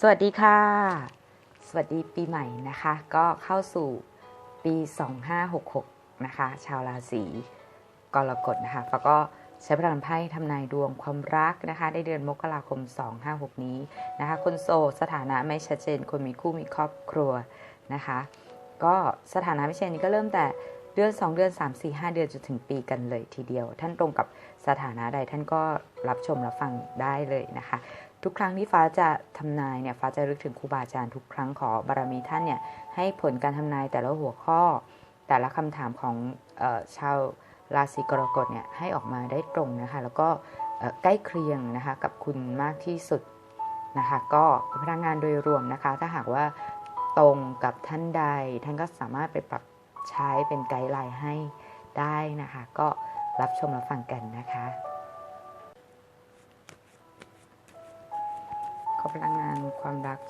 สวัสดีค่ะ สวัสดีปีใหม่นะคะ ก็เข้าสู่ปี 2566 นะคะ ชาวราศีกรกฎนะคะแล้วก็ใช้พลังไพ่ทำนายดวงความรักนะคะในเดือนมกราคม 256 นี้นะคะ คนโสดสถานะไม่ชัดเจน คนมีคู่มีครอบครัวนะคะ ก็สถานะไม่ชัดเจนนี้ก็เริ่มแต่เดือน 2 เดือน 3 4 5 เดือนจนถึงปีกันเลยทีเดียว ท่านตรงกับสถานะใดท่านก็รับชมรับฟังได้เลยนะคะ ทุกครั้งที่ฟ้าจะทำนายเนี่ยฟ้าจะรึกถึงครูบาอาจารย์ทุกครั้งขอบารมีท่านเนี่ยให้ผลการทำนายแต่ละหัวข้อ แต่ละคำถามของออชาวราศีกรกฎเนี่ยให้ออกมาได้ตรงนะคะ แล้วก็ใกล้เคียงนะคะกับคุณมากที่สุดนะคะก็พลังงานโดยรวมนะคะ ถ้าหากว่าตรงกับท่านใด ท่านก็สามารถไปปรับใช้เป็นไกด์ไลน์ให้ได้นะคะ ก็รับชมรับฟังกันนะคะ พลังงานความรัก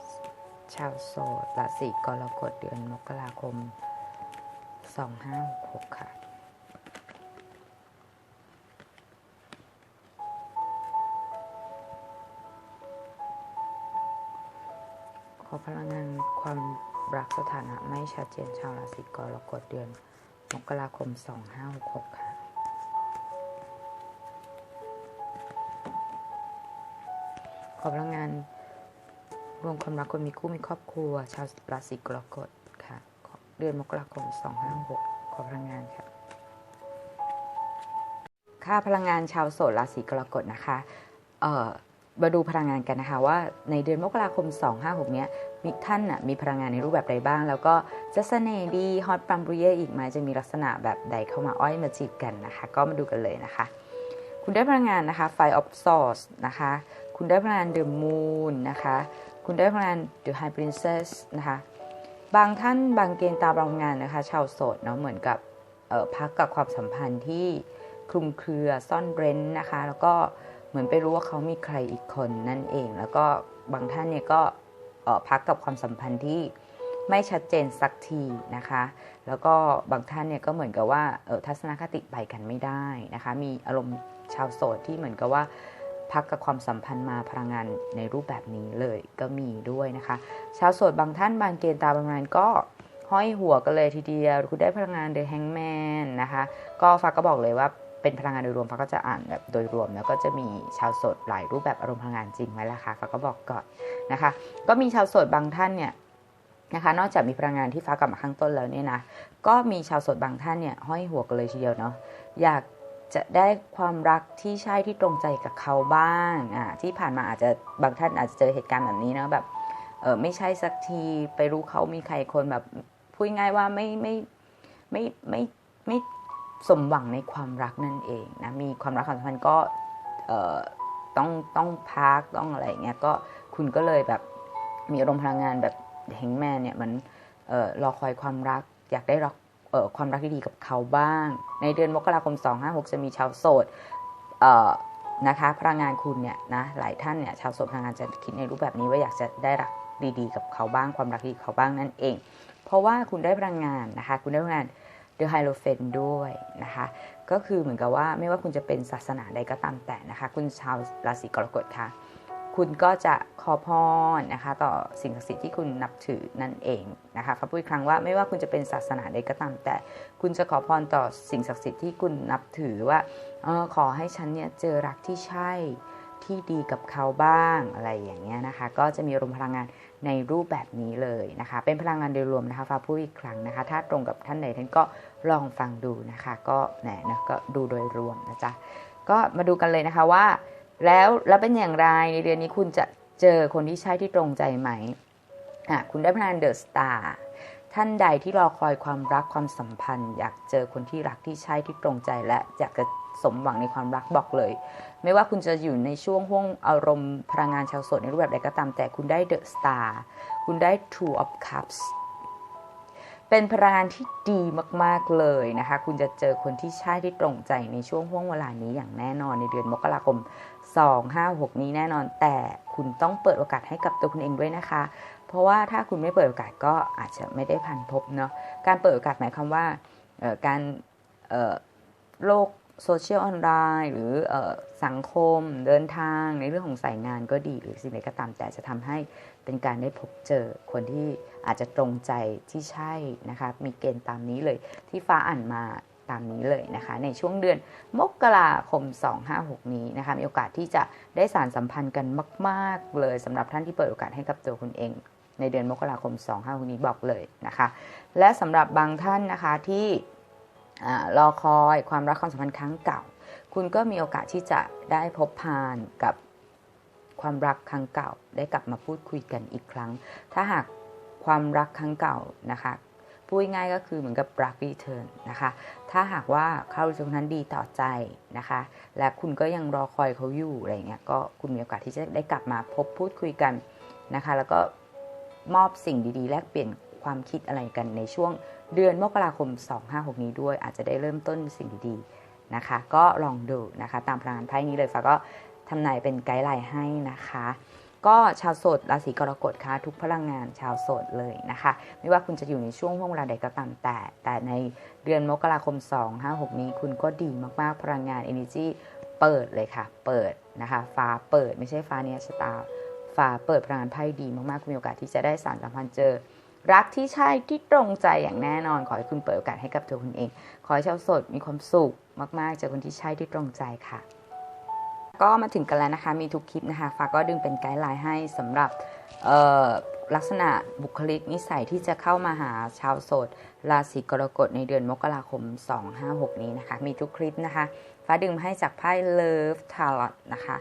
ชาวโสดราศีกรกฎเดือนมกราคม 2566 ค่ะ ขอพลังงานความรักสถานะไม่ชัดเจนชาวราศีกรกฎเดือนมกราคม 2566 ค่ะขอพลังงาน รวมความรักคนมีคู่มีครอบครัว ชาวราศีกรกฎค่ะเดือนมกราคม 256 ขอพลังงานค่ะ ค่าพลังงานชาวโสดราศีกรกฎนะคะ เอ่อ มาดูพลังงานกันนะคะว่าในเดือนมกราคม 256 เนี้ยมีท่านน่ะมีพลังงานในรูปแบบใดบ้าง แล้วก็จะเสน่ห์ดีฮอตปัมปรีเยอีกไหมจะมีลักษณะแบบใดเข้ามาอ้อยมาจีบกันนะคะ ก็มาดูกันเลยนะคะ คุณได้พลังงานนะคะ Five of Swords นะคะ คุณได้พลังงาน The Moon นะคะ คุณได้พลังาน The High Princess นะคะ บางท่านบางเกณฑ์ตามพลังงานนะคะ ชาวโสดเนาะเหมือนกับพักกับความสัมพันธ์ที่คลุมเครือซ่อนเร้นนะคะ แล้วก็เหมือนไปรู้ว่าเขามีใครอีกคนนั่นเอง แล้วก็บางท่านเนี่ยก็พักกับความสัมพันธ์ที่ไม่ชัดเจนสักทีนะคะ แล้วก็บางท่านเนี่ยก็เหมือนกับว่าทัศนคติไปกันไม่ได้นะคะ มีอารมณ์ชาวโสดที่เหมือนกับว่า พักกับความสัมพันธ์มาพลังงานในรูปแบบนี้เลยก็มีด้วยนะคะ ชาวโสดบางท่านบางเกณฑ์ตาบางงานก็ห้อยหัวกันเลยทีเดียว คุณได้พลังงานเดอะแฮงแมนนะคะ ก็ฟ้าก็บอกเลยว่าเป็นพลังงานโดยรวมฟ้าก็จะอ่านแบบโดยรวม แล้วก็จะมีชาวโสดหลายรูปแบบอารมณ์พลังงานจริงไว้แล้วค่ะฟ้าก็บอกก่อนนะคะ ก็มีชาวโสดบางท่านเนี่ยนะคะ นอกจากมีพลังงานที่ฟ้ากลับมาข้างต้นแล้วเนี่ยนะ ก็มีชาวโสดบางท่านเนี่ยห้อยหัวกันเลยทีเดียวเนาะ อยาก จะได้ความรักที่ใช่ที่ตรงใจกับเขาบ้างอ่าที่ผ่านมาอาจจะบางท่านอาจจะเจอเหตุการณ์แบบนี้นะแบบเออไม่ใช่สักทีไปรู้เขามีใครคนแบบพูดง่ายว่าไม่ไม่ไม่ไม่ไม่สมหวังในความรักนั่นเองนะมีความรักความสัมพันธ์ก็เอ่อต้องต้องพักต้องอะไรอย่างเงี้ยก็คุณก็เลยแบบมีอารมณ์พลังงานแบบแฮงแมนเนี่ยมันเอ่อรอคอยความรัก อยากได้รัก ความรักที่ดีกับเขาบ้าง ในเดือนมกราคม 256 จะมีชาวโสดเอ่อนะคะพลังงานคุณเนี่ยนะหลายท่านเนี่ยชาวโสดพลังงานจะคิดในรูปแบบนี้ว่าอยากจะได้รักดีๆ กับเขาบ้าง ความรักดีเขาบ้างนั่นเอง เพราะว่าคุณได้พลังงานนะคะ คุณได้พลังงานเดอะไฮโลเฟนด้วยนะคะ ก็คือเหมือนกับว่าไม่ว่าคุณจะเป็นศาสนาใดก็ตามแต่นะคะ คุณชาวราศีกรกฎค่ะ คุณก็จะขอพรนะคะต่อสิ่งศักดิ์สิทธิ์ที่คุณนับถือนั่นเองนะคะฟ้าพูดอีกครั้งว่าไม่ว่าคุณจะเป็นศาสนาใดก็ตาม แต่คุณจะขอพรต่อสิ่งศักดิ์สิทธิ์ที่คุณนับถือว่าออขอให้ฉันเนี่ยเจอรักที่ใช่ที่ดีกับเขาบ้างอะไรอย่างเงี้ยนะคะ ก็จะมีรมพลังงานในรูปแบบนี้เลยนะคะ เป็นพลังงานโดยรวมนะคะฟ้าพูดอีกครั้งนะคะ ถ้าตรงกับท่านใดท่านก็ลองฟังดูนะคะ ก็แหนนะก็ดูโดยรวมนะจ๊ะก็มาดูกันเลยนะคะว่า แล้วแล้วเป็นอย่างไรในเดือนนี้คุณจะเจอคนที่ใช่ที่ตรงใจไหมอะคุณได้พลังเดอะสตาร์ท่านใดที่รอคอยความรักความสัมพันธ์ อยากเจอคนที่รักที่ใช่ที่ตรงใจและอยากจะสมหวังในความรักบอกเลย ไม่ว่าคุณจะอยู่ในช่วงห่วงอารมณ์พลังงานชาวโสดในรูปแบบใดก็ตาม แต่คุณได้เดอะสตาร์คุณได้ Two of Cups เป็นพลังงานที่ดีมากๆเลยนะคะ คุณจะเจอคนที่ใช่ที่ตรงใจในช่วงห่วงเวลานี้อย่างแน่นอนในเดือนมกราคม 2 5 6 นี้แน่นอน แต่คุณต้องเปิดโอกาสให้กับตัวคุณเองด้วยนะคะ เพราะว่าถ้าคุณไม่เปิดโอกาสก็อาจจะไม่ได้พันพบเนาะการเปิดโอกาสหมายความว่าการโลกโซเชียลออนไลน์หรือออสังคมเดินทางในเรื่องของสายงานก็ดี หรือสิ่งใดก็ตามแต่จะทำให้เป็นการได้พบเจอคนที่อาจจะตรงใจที่ใช่นะคะ มีเกณฑ์ตามนี้เลยที่ฟ้าอ่านมา ตามนี้เลยนะคะ ในช่วงเดือนมกราคม 256 นี้นะคะ มีโอกาสที่จะได้สารสัมพันธ์กันมาก ๆ เลยสำหรับท่านที่เปิดโอกาสให้กับตัวคุณเอง ในเดือนมกราคม 256 นี้บอกเลยนะคะ และสำหรับบางท่านนะคะที่รอคอยความรักความสัมพันธ์ครั้งเก่า คุณก็มีโอกาสที่จะได้พบพานกับความรักครั้งเก่า ได้กลับมาพูดคุยกันอีกครั้ง ถ้าหากความรักครั้งเก่านะคะ พูดง่ายก็คือเหมือนกับรักรีเทิร์นนะคะ ถ้าหากว่าเขารู้สึกนั้นดีต่อใจนะคะ และคุณก็ยังรอคอยเขาอยู่อะไรเงี้ย ก็คุณมีโอกาสที่จะได้กลับมาพบพูดคุยกันนะคะ แล้วก็มอบสิ่งดีๆ แลกเปลี่ยนความคิดอะไรกันในช่วงเดือนมกราคม 256 นี้ด้วย อาจจะได้เริ่มต้นสิ่งดีๆนะคะ ก็ลองดูนะคะ ตามพลังงานไพ่นี้เลยฟ้าก็ทำนายเป็นไกด์ไลน์ให้นะคะ ก็ชาวโสดราศีกรกฎค่ะทุกพลังงานชาวโสดเลยนะคะ ไม่ว่าคุณจะอยู่ในช่วงห่วงเวลาใดก็ตามแต่ แต่ในเดือนมกราคม 2 5 6 นี้คุณก็ดีมากๆ พลังงาน Energy เปิดเลยค่ะ เปิดนะคะฟ้าเปิดไม่ใช่ฟ้าเนี้ยชะตาฟ้าเปิดพลังงานไพ่ดีมากๆ คุณมีโอกาสที่จะได้สารสัมพันธ์เจอรักที่ใช่ที่ตรงใจอย่างแน่นอน ขอให้คุณเปิดโอกาสให้กับตัวคุณเอง ขอให้ชาวโสดมีความสุขมากๆเจอคนที่ใช่ที่ตรงใจค่ะ ก็มาถึงกันแล้วนะคะ มีทุกคลิปนะคะฟ้าก็ดึงเป็นไกด์ไลน์ให้สำหรับลักษณะบุคลิกนิสัยที่จะเข้ามาหาชาวโสดราศีกรกฎในเดือนมกราคม 256 นี้นะคะ มีทุกคลิปนะคะ ฟ้าดึงให้จากไพ่ Love Tarot นะคะ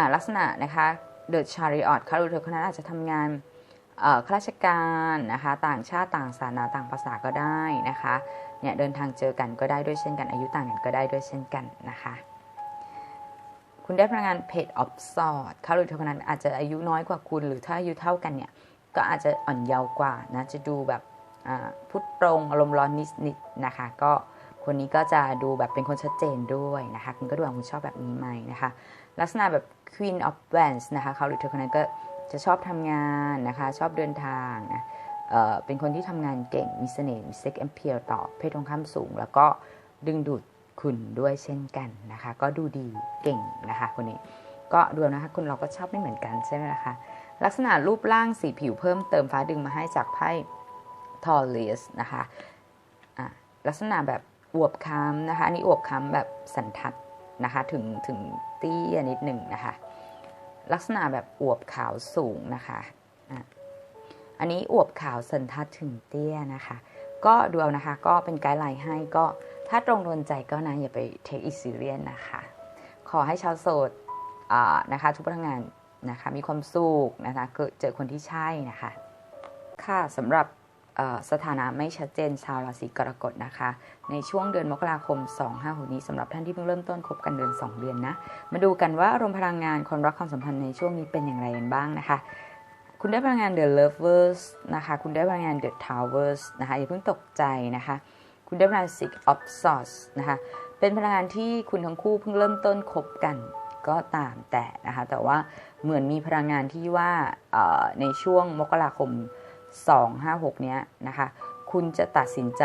ะลักษณะนะคะ The Chariot คารุเธอคนนั้นอาจจะทำงานข้าราชการนะคะ ต่างชาติต่างศาสนาต่างภาษาก็ได้นะคะเนี่ยเดินทางเจอกันก็ได้ด้วยเช่นกันอายุต่างกันก็ได้ด้วยเช่นกันนะคะ คุณได้พลังงานเพจออฟซอร์ดเขาหรือเท่านั้นอาจจะอายุน้อยกว่าคุณหรือถ้าอายุเท่ากันเนี่ยก็อาจจะอ่อนเยาว์กว่านะจะดูแบบพุทตรงอารมณ์ร้อนนิดๆนะคะ ก็คนนี้ก็จะดูแบบเป็นคนชัดเจนด้วยนะคะคุณก็ดูว่าคุณชอบแบบนี้ไหมนะคะ ลักษณะแบบ Queen of Wands นะคะเขาหรือเธอคนนั้นก็จะชอบทำงานนะคะ ชอบเดินทางนะเเป็นคนที่ทำงานเก่งมีเสน่ห์มีเซ็กแอมเพียร์ต่อเพศตรงข้ามสูง แล้วก็ดึงดูด คุณด้วยเช่นกันนะคะ ก็ดูดีเก่งนะคะคนนี้ก็ดูนะคะคุณเราก็ชอบไม่เหมือนกันใช่ไหมคะลักษณะรูปร่างสีผิวเพิ่มเติมฟ้าดึงมาให้จากไพ่ทอร์เลสนะคะะลักษณะแบบอวบค้ำนะคะอันนี้อวบค้ำแบบสันทัดนะคะถึงถึงเตี้ยนิดหนึ่งนะคะลักษณะแบบอวบขาวสูงนะคะอันนี้อวบขาวสันทัดถึงเตี้ยนะคะ ก็ดูเอานะคะก็เป็นไกด์ไลน์ให้ก็ ถ้าตรงโดนใจก็นะอย่าไปเทคอิสเรียนนะคะ ขอให้ชาวโสดนะคะทุกพนักงานนะคะมีความสุขนะคะเจอคนที่ใช่นะคะ ค่ะสำหรับสถานะไม่ชัดเจนชาวราศีกรกฎนะคะ ในช่วงเดือนมกราคม 256นี้สำหรับท่านที่เพิ่งเริ่มต้นคบกันเดือน 2 เดือนนะ มาดูกันว่าอารมณ์พลังงานคนรักความสัมพันธ์ในช่วงนี้เป็นอย่างไรกันบ้างนะคะ คุณได้พลังงาน The Lovers นะคะ คุณได้พลังงาน The Towers นะคะอย่าเพิ่งตกใจนะคะ คุณได้พลัง Six of Swords นะคะ เป็นพลังงานที่คุณทั้งคู่เพิ่งเริ่มต้นคบกันก็ตามแต่นะคะ แต่ว่าเหมือนมีพลังงานที่ว่าในช่วงมกราคม 256 เนี้ยนะคะ คุณจะตัดสินใจ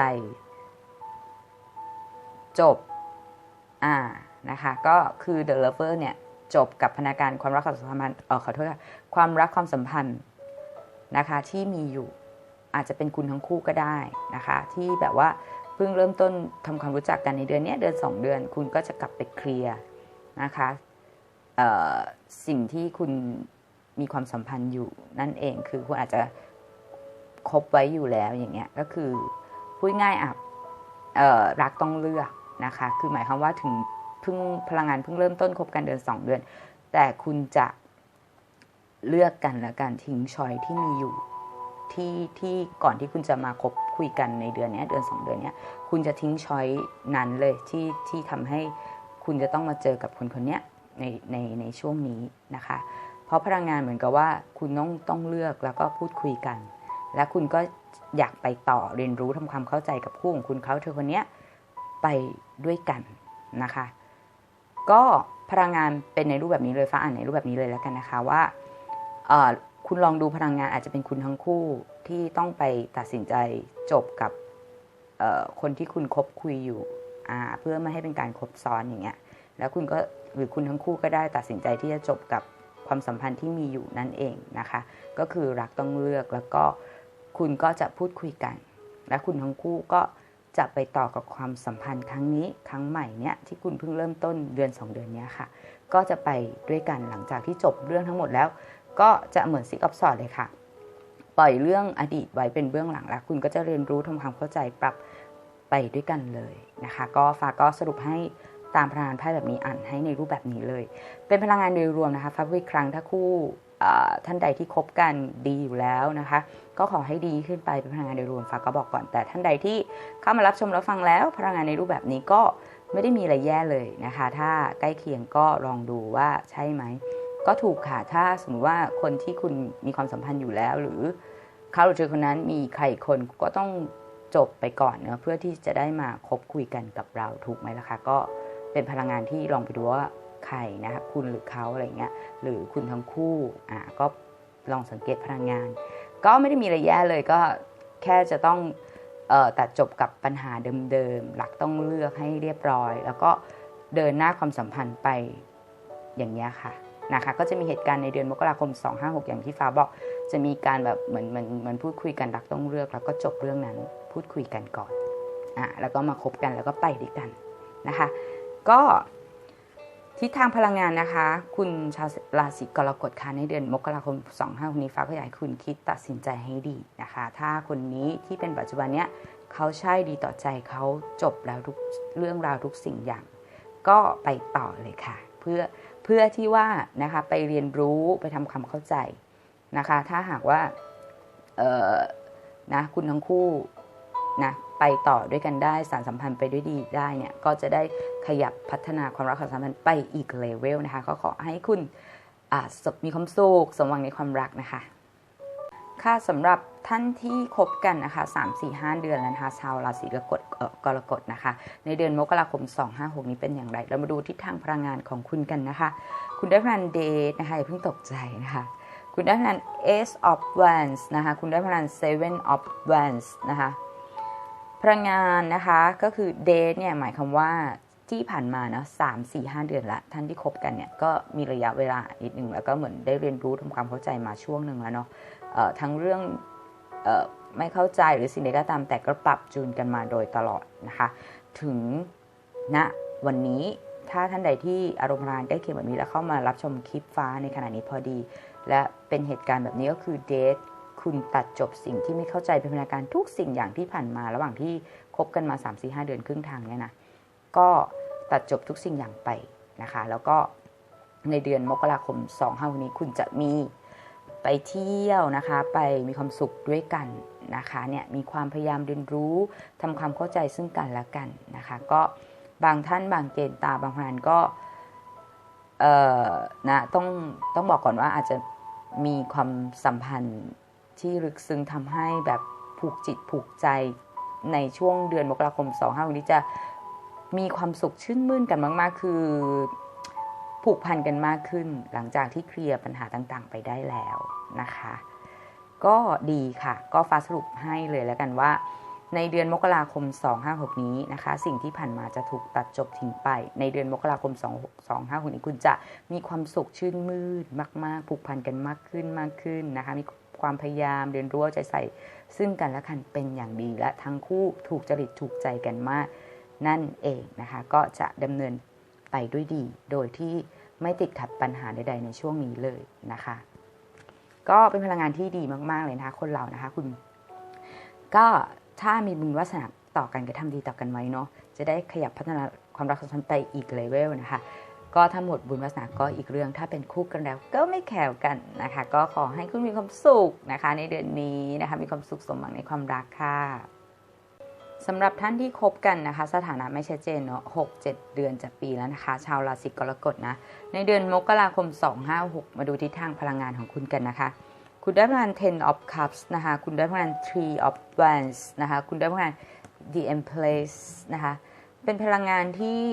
จบ อ่า นะคะ ก็คือ The Lover เนี่ย จบกับพนักงานความรักความสัมพันธ์เออขอโทษค่ะความรักความสัมพันธ์นะคะที่มีอยู่อาจจะเป็นคุณทั้งคู่ก็ได้นะคะ ที่แบบว่า เพิ่งเริ่มต้นทำความรู้จักกันในเดือนนี้เดือน 2 เดือน คุณก็จะกลับไปเคลียร์นะคะสิ่งที่คุณมีความสัมพันธ์อยู่นั่นเองคือคุณอาจจะคบไว้อยู่แล้วอย่างเงี้ยก็คือพูดง่ายอะรักต้องเลือกนะคะ คือหมายความว่าถึงเพิ่งพลังงานเพิ่งเริ่มต้นคบกันเดือน 2 เดือน แต่คุณจะเลือกกันและการทิ้งชอยที่มีอยู่ ที่ที่ก่อนที่คุณจะมาคบคุยกันในเดือนนี้เดือน 2 เดือนนี้คุณจะทิ้งช้อยนั้นเลยที่ที่ทำให้คุณจะต้องมาเจอกับคนคนนี้ในในในช่วงนี้นะคะ เพราะพลังงานเหมือนกับว่าคุณต้องต้องเลือกแล้วก็พูดคุยกัน และคุณก็อยากไปต่อเรียนรู้ทำความเข้าใจกับคู่ของคุณเขาเธอคนนี้ไปด้วยกันนะคะ ก็พลังงานเป็นในรูปแบบนี้เลยฟ้าอ่านในรูปแบบนี้เลยแล้วกันนะคะว่า คุณลองดูพลังงานอาจจะเป็นคุณทั้งคู่ที่ต้องไปตัดสินใจจบกับคนที่คุณคบคุยอยู่เพื่อไม่ให้เป็นการคบซ้อนอย่างเงี้ยแล้วคุณก็หรือคุณทั้งคู่ก็ได้ตัดสินใจที่จะจบกับความสัมพันธ์ที่มีอยู่นั่นเองนะคะ ก็คือรักต้องเลือกแล้วก็คุณก็จะพูดคุยกัน และคุณทั้งคู่ก็จะไปต่อกับความสัมพันธ์ครั้งนี้ครั้งใหม่เนี่ยที่คุณเพิ่งเริ่มต้นเดือน 2 เดือนนี้ค่ะ ก็จะไปด้วยกันหลังจากที่จบเรื่องทั้งหมดแล้ว ก็จะเหมือนซิกออฟสอดเลยค่ะ ปล่อยเรื่องอดีตไว้เป็นเบื้องหลังแล้ว คุณก็จะเรียนรู้ทำความเข้าใจปรับไปด้วยกันเลยนะคะ ก็ฟ้าก็สรุปให้ตามพลังงานไพ่แบบนี้อ่านให้ในรูปแบบนี้เลย เป็นพลังงานโดยรวมนะคะฟ้าวิครั้งถ้าคู่ท่านใดที่คบกันดีอยู่แล้วนะคะ ก็ขอให้ดีขึ้นไปเป็นพลังงานโดยรวมฟ้าก็บอกก่อนแต่ท่านใดที่เข้ามารับชมรับฟังแล้ว พลังงานในรูปแบบนี้ก็ไม่ได้มีอะไรแย่เลยนะคะ ถ้าใกล้เคียงก็ลองดูว่าใช่ไหม ก็ถูกค่ะถ้าสมมติว่าคนที่คุณมีความสัมพันธ์อยู่แล้ว หรือเขาหรือเจอคนนั้นมีใครคนก็ต้องจบไปก่อนเนะเพื่อที่จะได้มาคบคุยกันกับเราถูกไหมล่ะคะก็เป็นพลังงานที่ลองไปดูว่าใครนะคะคุณหรือเขาอะไรเงี้ยหรือคุณทั้งคู่อ่าก็ลองสังเกตพลังงาน ก็ไม่ได้มีอะไรแย่เลยก็แค่จะต้องออตัดจบกับปัญหาเดิมๆหลักต้องเลือกให้เรียบร้อย แล้วก็เดินหน้าความสัมพันธ์ไปอย่างนี้ค่ะ นะคะก็จะมีเหตุการณ์ในเดือนมกราคม 256 อย่างที่ฟ้าบอก จะมีการแบบเหมือนเหมือนเหมือนพูดคุยกันรักต้องเลือก แล้วก็จบเรื่องนั้นพูดคุยกันก่อนอะแล้วก็มาคบกันแล้วก็ไปด้วยกันนะคะ ก็ทิศทางพลังงานนะคะ คุณชาวราศีกรกฎค่ะในเดือนมกราคม 25นี้ฟ้าก็อยากให้คุณคิดตัดสินใจให้ดีนะคะ ถ้าคนนี้ที่เป็นปัจจุบันเนี้ยเขาใช่ดีต่อใจเขาจบแล้วทุกเรื่องราวทุกสิ่งอย่าง ก็ไปต่อเลยค่ะ เพื่อเพื่อที่ว่านะคะไปเรียนรู้ไปทำความเข้าใจนะคะ ถ้าหากว่าเออนะคุณทั้งคู่นะไปต่อด้วยกันได้สารสัมพันธ์ไปด้วยดีได้เนี่ยก็จะได้ขยับพัฒนาความรักความสัมพันธ์ไปอีกเลเวลนะคะก็ขอให้คุณมีความสุขสมหวังในความรักนะคะ ค่ะสำหรับท่านที่คบกันนะคะ3 4 5 เดือนแล้วนะคะชาวราศีกรกฎกรกฎนะคะ ในเดือนมกราคม 256 นี้เป็นอย่างไร เรามาดูทิศทางพลังงานของคุณกันนะคะ คุณได้พลังเดทนะคะอย่าเพิ่งตกใจนะคะ คุณได้พลัง Ace of Wands นะคะ คุณได้พลัง Seven of Wands นะคะ พลังงานนะคะก็คือเดทเนี่ยหมายความว่าที่ผ่านมาเนาะสามสี่ห้าเดือนละท่านที่คบกันเนี่ยก็มีระยะเวลานิดหนึ่งแล้วก็เหมือนได้เรียนรู้ทำความเข้าใจมาช่วงหนึ่งแล้วเนาะ ทั้งเรื่องไม่เข้าใจหรือสิ่งใดก็ตามแต่ก็ปรับจูนกันมาโดยตลอดนะคะ ถึงณนะวันนี้ถ้าท่านใดที่อารมณ์รานใกล้เคียงแบบนี้แล้วเข้ามารับชมคลิปฟ้าในขณะนี้พอดี และเป็นเหตุการณ์แบบนี้ก็คือเดทคุณตัดจบสิ่งที่ไม่เข้าใจเป็นพนักการทุกสิ่งอย่างที่ผ่านมา ระหว่างที่คบกันมา 3-4-5 เดือนครึ่งทางเนี่ยนะก็ตัดจบทุกสิ่งอย่างไปนะคะ แล้วก็ในเดือนมกราคม2 5นี้คุณจะมี ไปเที่ยวนะคะไปมีความสุขด้วยกันนะคะเนี่ยมีความพยายามเรียนรู้ทำความเข้าใจซึ่งกันและกันนะคะก็บางท่านบางเกณฑ์ตาบางพนันก็เอ่อนะต้องต้องบอกก่อนว่าอาจจะมีความสัมพันธ์ที่ลึกซึ้งทำให้แบบผูกจิตผูกใจในช่วงเดือนมกราคม 2 5วันนี้จะมีความสุขชื่นมื่นกันมาก ๆ คือ ผูกพันกันมากขึ้น หลังจากที่เคลียร์ปัญหาต่างๆ ไปได้แล้วนะคะ ก็ดีค่ะ ก็ฟ้าสรุปให้เลยแล้วกันว่า ในเดือนมกราคม 256 นี้นะคะ สิ่งที่ผ่านมาจะถูกตัดจบทิ้งไป ในเดือนมกราคม 256นี้คุณจะมีความสุขชื่นมื่นมาก ๆ ผูกพันกันมากขึ้นมากขึ้นนะคะ มีความพยายามเรียนรู้ใจใส่ ซึ่งกันและกันเป็นอย่างดีและทั้งคู่ถูกจริตถูกใจกันมาก นั่นเองนะคะ ก็จะดำเนิน ไปด้วยดี โดยที่ไม่ติดขัดปัญหาใด ๆ ในช่วงนี้เลยนะคะ ก็เป็นพลังงานที่ดีมาก ๆ เลยนะคะ คนเรานะคะคุณ ก็ถ้ามีบุญวาสนาต่อกันก็ทำดีต่อกันไว้เนาะจะได้ขยับพัฒนาความรักสัมพันไปอีกเลเวลนะคะ ก็ถ้าหมดบุญวาสนาก็อีกเรื่องถ้าเป็นคู่กันแล้วก็ไม่แข่วกันนะคะ ก็ขอให้คุณมีความสุขนะคะ ในเดือนนี้นะคะ มีความสุขสมหวังในความรักค่ะ สำหรับท่านที่คบกันนะคะ สถานะไม่ชัดเจนเนาะหกเจ็ดเดือนจะปีแล้วนะคะ ชาวราศีกรกฎนะ ในเดือนมกราคม 256 มาดูทิศทางพลังงานของคุณกันนะคะ คุณได้พลัง ten of cups นะคะ คุณได้พลัง three of wands นะคะ คุณได้พลัง the empress นะคะ เป็นพลังงานที่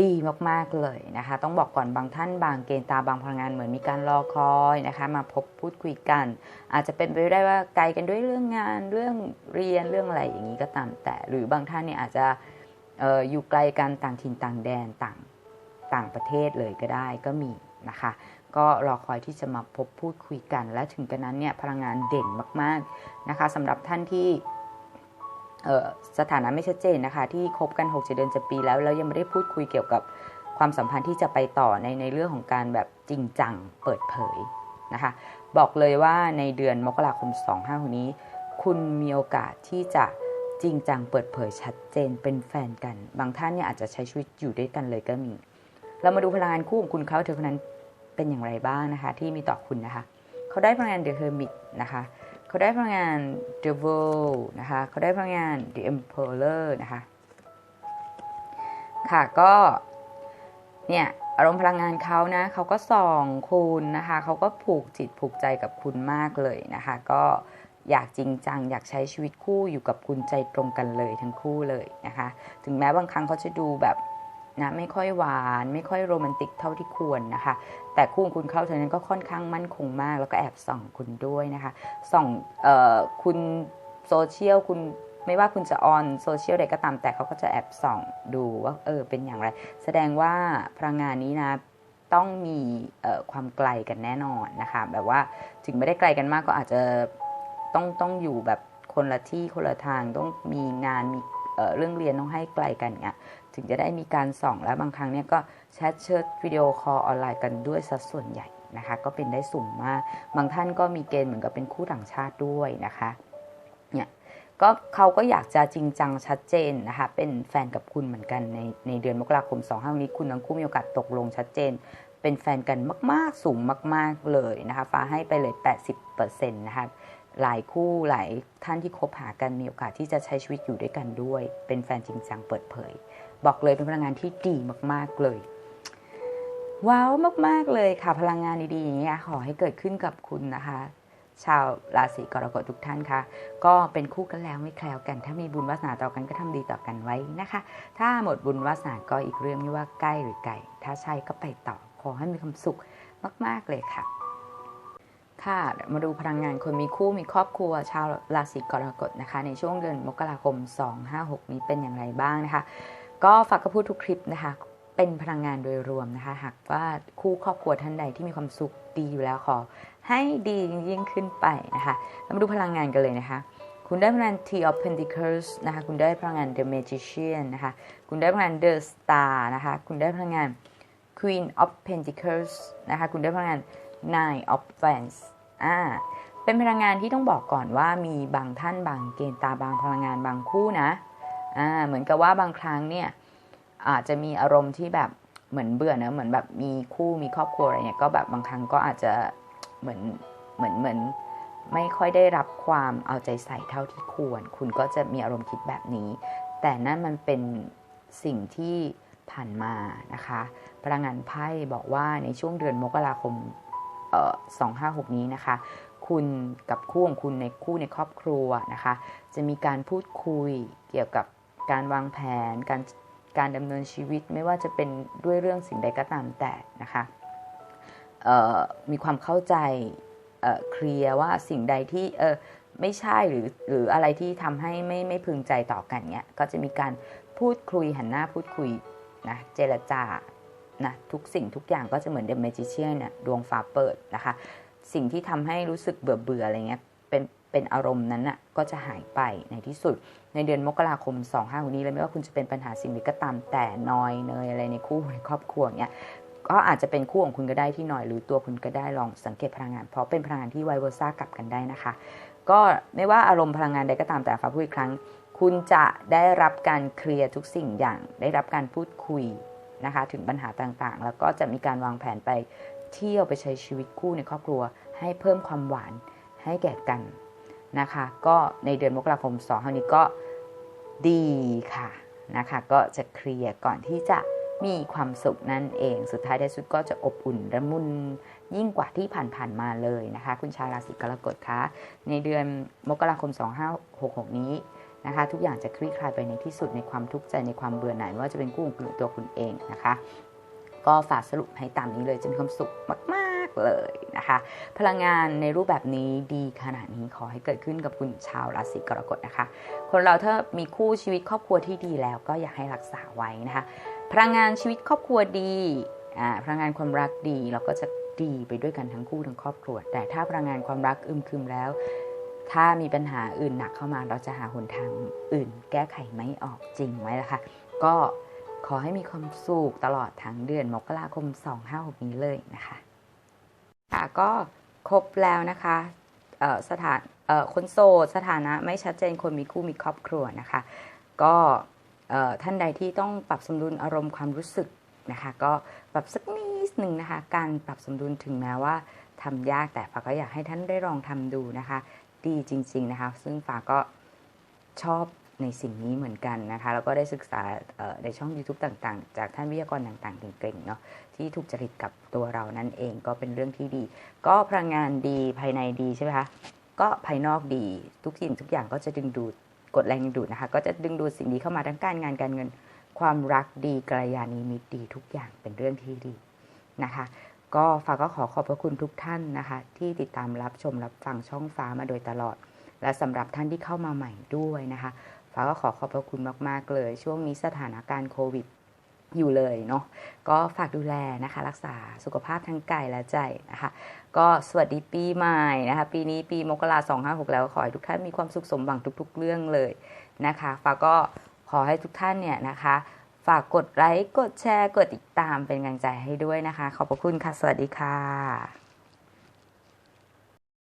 ดีมาก ๆ เลยนะคะ ต้องบอกก่อนบางท่านบางเกณฑ์ตาบางพลังงานเหมือนมีการรอคอยนะคะ มาพบพูดคุยกัน อาจจะเป็นไปได้ว่าไกลกันด้วยเรื่องงานเรื่องเรียนเรื่องอะไรอย่างนี้ก็ตามแต่ หรือบางท่านเนี่ยอาจจะอออยู่ไกลกันต่างถิ่นต่างแดนต่างต่างประเทศเลยก็ได้ก็มีนะคะ ก็รอคอยที่จะมาพบพูดคุยกัน และถึงกันนั้นเนี่ยพลังงานเด่นมากๆนะคะสำหรับท่านที่ สถานะไม่ชัดเจนนะคะ ที่คบกัน6เดือนจะปีแล้วแล้วยังไม่ได้พูดคุยเกี่ยวกับความสัมพันธ์ที่จะไปต่อในในเรื่องของการแบบจริงจังเปิดเผยนะคะ บอกเลยว่าในเดือนมกราคม 25คนนี้ คุณมีโอกาสที่จะจริงจังเปิดเผยชัดเจนเป็นแฟนกัน บางท่านเนี่ยอาจจะใช้ชีวิตอยู่ด้วยกันเลยก็มี เรามาดูพลังงานคู่ของคุณเขาเธอคนนั้นเป็นอย่างไรบ้างนะคะ ที่มีต่อคุณนะคะ เขาได้พลังงาน The Hermit นะคะ เขาได้พลังงาน The World นะคะเขาได้พลังงาน The Emperor นะคะค่ะก็เนี่ยอารมณ์พลังงานเขานะเขาก็ส่องคุณนะคะเขาก็ผูกจิตผูกใจกับคุณมากเลยนะคะ ก็อยากจริงจังอยากใช้ชีวิตคู่อยู่กับคุณใจตรงกันเลยทั้งคู่เลยนะคะ ถึงแม้บางครั้งเขาจะดูแบบ นะไม่ค่อยหวาน ไม่ค่อยโรแมนติกเท่าที่ควรนะคะ แต่คู่คุณเข้าเท่านั้นก็ค่อนข้างมั่นคงมาก แล้วก็แอบส่องคุณด้วยนะคะส่องออคุณโซเชียลคุณไม่ว่าคุณจะออนโซเชียลใดก็ตามแต่เขาก็จะแอบส่องดูว่าเออเป็นอย่างไร แสดงว่าพลังงานนี้นะต้องมีความไกลกันแน่นอนนะคะ แบบว่าถึงไม่ได้ไกลกันมากก็อาจจะต้องต้องอยู่แบบคนละที่คนละทางต้องมีงานมีเเรื่องเรียนต้องให้ไกลกันเงี้ย ถึงจะได้มีการส่องแล้วบางครั้งเนี่ยก็แชทเชิดวิดีโอคอลออนไลน์กันด้วยสัดส่วนใหญ่นะคะ ก็เป็นได้สูงมาก บางท่านก็มีเกณฑ์เหมือนกับเป็นคู่ต่างชาติด้วยนะคะเนี่ยก็เขาก็อยากจะจริงจังชัดเจนนะคะ เป็นแฟนกับคุณเหมือนกันในในเดือนมกราคม2ห้านี้คุณทั้งคู่มีโอกาสตกลงชัดเจน เป็นแฟนกันมาก ๆ สูงมาก ๆเลยนะคะ ฟ้าให้ไปเลย 80%นะคะหลายคู่หลายท่านที่คบหากันมีโอกาสที่จะใช้ชีวิตอยู่ด้วยกันด้วย เป็นแฟนจริงจังเปิดเผย บอกเลยเป็นพลังงานที่ดีมากๆเลย ว้าวมากๆเลยค่ะ พลังงานดีๆอย่างเงี้ยขอให้เกิดขึ้นกับคุณนะคะ ชาวราศีกรกฎทุกท่านคะก็เป็นคู่กันแล้วไม่แคล้วกัน ถ้ามีบุญวาสนาต่อกันก็ทำดีต่อกันไว้นะคะ ถ้าหมดบุญวาสนาก็อีกเรื่องไม่ว่าใกล้หรือไกลถ้าใช่ก็ไปต่อขอให้มีความสุขมาก ๆเลยค่ะค่ะมาดูพลังงานคนมีคู่มีครอบครัว ชาวราศีกรกฎนะคะ ในช่วงเดือนมกราคม 256 นี้เป็นอย่างไรบ้างนะคะ ก็ฝากกระพูดทุกคลิปนะคะ เป็นพลังงานโดยรวมนะคะ หากว่าคู่ครอบครัวท่านใดที่มีความสุขดีอยู่แล้วขอ ให้ดียิ่งขึ้นไปนะคะเรามาดูพลังงานกันเลยนะคะ คุณได้พลังงาน T of Pentacles นะคะ คุณได้พลังงาน The Magician นะคะ คุณได้พลังงาน The Star นะคะ คุณได้พลังงาน Queen of Pentacles นะคะ คุณได้พลังงาน Nine of Wands อ่าเป็นพลังงานที่ต้องบอกก่อนว่ามีบางท่านบางเกณฑ์ตาบางพลังงานบางคู่นะ อ่าเหมือนกับว่าบางครั้งเนี่ยอาจจะมีอารมณ์ที่แบบเหมือนเบื่อเนะเหมือนแบบมีคู่มีครอบครัวอะไรเนี่ยก็แบบบางครั้งก็อาจจะเหมือนเหมือนเหมือนไม่ค่อยได้รับความเอาใจใส่เท่าที่ควร คุณก็จะมีอารมณ์คิดแบบนี้ แต่นั่นมันเป็นสิ่งที่ผ่านมานะคะพลังงานไพ่บอกว่าในช่วงเดือนมกราคมสองห้าหกนี้นะคะ คุณกับคู่ของคุณในคู่ในครอบครัวนะคะ จะมีการพูดคุยเกี่ยวกับ การวางแผน การการดำเนินชีวิตไม่ว่าจะเป็นด้วยเรื่องสิ่งใดก็ตามแต่นะคะมีความเข้าใจเคลียร์ว่าสิ่งใดที่ไม่ใช่หรือหรืออะไรที่ทำให้ไม่ไม่พึงใจต่อกันเนี่ยก็จะมีการพูดคุยหันหน้าพูดคุยนะเจรจานะทุกสิ่งทุกอย่างก็จะเหมือนเดมเมจิเชียนเนี่ยดวงฟ้าเปิดนะคะ สิ่งที่ทำให้รู้สึกเบื่อเบื่ออะไรเงี้ย เป็นอารมณ์นั้นน่ะก็จะหายไปในที่สุด ในเดือนมกราคม 2 5วันนี้เลยไม่ว่าคุณจะเป็นปัญหาสิ่งใดก็ตามแต่นอยเนยอะไรในคู่ในครอบครัวเนี้ยก็อาจจะเป็นคู่ของคุณก็ได้ที่หน่อยหรือตัวคุณก็ได้ลองสังเกตพลังงาน เพราะเป็นพลังงานที่ไวเวอร์ซ่ากลับกันได้นะคะ ก็ไม่ว่าอารมณ์พลังงานใดก็ตามแต่ฟ้าพูดอีกครั้ง คุณจะได้รับการเคลียร์ทุกสิ่งอย่าง ได้รับการพูดคุยนะคะ ถึงปัญหาต่างๆ แล้วก็จะมีการวางแผนไปเที่ยวไปใช้ชีวิตคู่ในครอบครัว ให้เพิ่มความหวานให้แก่กัน นะคะ ก็ในเดือนมกราคม2เท่านี้ก็ดีค่ะนะคะ ก็จะเคลียร์ก่อนที่จะมีความสุขนั่นเอง สุดท้ายที่สุดก็จะอบอุ่นระมุนยิ่งกว่าที่ผ่านๆมาเลยนะคะ คุณชาวราศีกรกฎคะในเดือนมกราคม 2566 นี้นะคะ ทุกอย่างจะคลี่คลายไปในที่สุดในความทุกข์ใจในความเบื่อหน่ายไม่ว่าจะเป็นกู้ของคุณหรือตัวคุณเองนะคะ ก็ฝากสรุปให้ตามนี้เลยจะมีความสุขมาก ๆเลยนะคะ พลังงานในรูปแบบนี้ดีขนาดนี้ขอให้เกิดขึ้นกับคุณชาวราศีกรกฎนะคะ คนเราถ้ามีคู่ชีวิตครอบครัวที่ดีแล้วก็อยากให้รักษาไว้นะคะ พลังงานชีวิตครอบครัวดีพลังงานความรักดีเราก็จะดีไปด้วยกันทั้งคู่ทั้งครอบครัว แต่ถ้าพลังงานความรักอึมครึมแล้ว ถ้ามีปัญหาอื่นหนักเข้ามาเราจะหาหนทางอื่น แก้ไขไม่ออกจริงไหมล่ะคะก็ขอให้มีความสุขตลอดทั้งเดือนมกราคม 256 นี้เลยนะคะ ค่ะ ก็ครบแล้วนะคะสถานคนโสดสถานะไม่ชัดเจนคนมีคู่มีครอบครัวนะคะ ก็ท่านใดที่ต้องปรับสมดุลอารมณ์ความรู้สึกนะคะ ก็ปรับสักนิดหนึ่งนะคะ การปรับสมดุลถึงแม้ว่าทำยากแต่ฟ้าก็อยากให้ท่านได้ลองทำดูนะคะ ดีจริง ๆนะคะ ซึ่งฟ้าก็ชอบ ในสิ่งนี้เหมือนกันนะคะแล้วก็ได้ศึกษาในช่อง YouTube ต่างๆ จากท่านวิทยากรต่างๆเก่งๆเนาะที่ถูกจริตกับตัวเรานั่นเองก็เป็นเรื่องที่ดี ก็พลังงานดีภายในดีใช่ไหมคะก็ภายนอกดีทุกสิ่งทุกอย่างก็จะดึงดูดกดแรงดึงดูดนะคะ ก็จะดึงดูดสิ่งดีเข้ามาทั้งการงานการเงิน ความรักดีกัลยาณมิตรดีทุกอย่างเป็นเรื่องที่ดีนะคะก็ฝากก็ขอขอบพระคุณทุกท่านนะคะ ที่ติดตามรับชมรับฟังช่องฟ้ามาโดยตลอด และสำหรับท่านที่เข้ามาใหม่ด้วยนะคะ ฟ้าก็ขอขอบพระคุณมาก ๆ เลย ช่วงนี้สถานการณ์โควิดอยู่เลยเนาะก็ฝากดูแลนะคะ รักษาสุขภาพทั้งกายและใจนะคะ ก็สวัสดีปีใหม่นะคะ ปีนี้ปีมกราสองห้าหกแล้วขอให้ทุกท่านมีความสุขสมหวังทุก ๆ เรื่องเลยนะคะฟ้าก็ขอให้ทุกท่านเนี่ยนะคะ ฝากกดไลค์กดแชร์กดติดตามเป็นกำลังใจให้ด้วยนะคะ ขอบพระคุณค่ะ สวัสดีค่ะ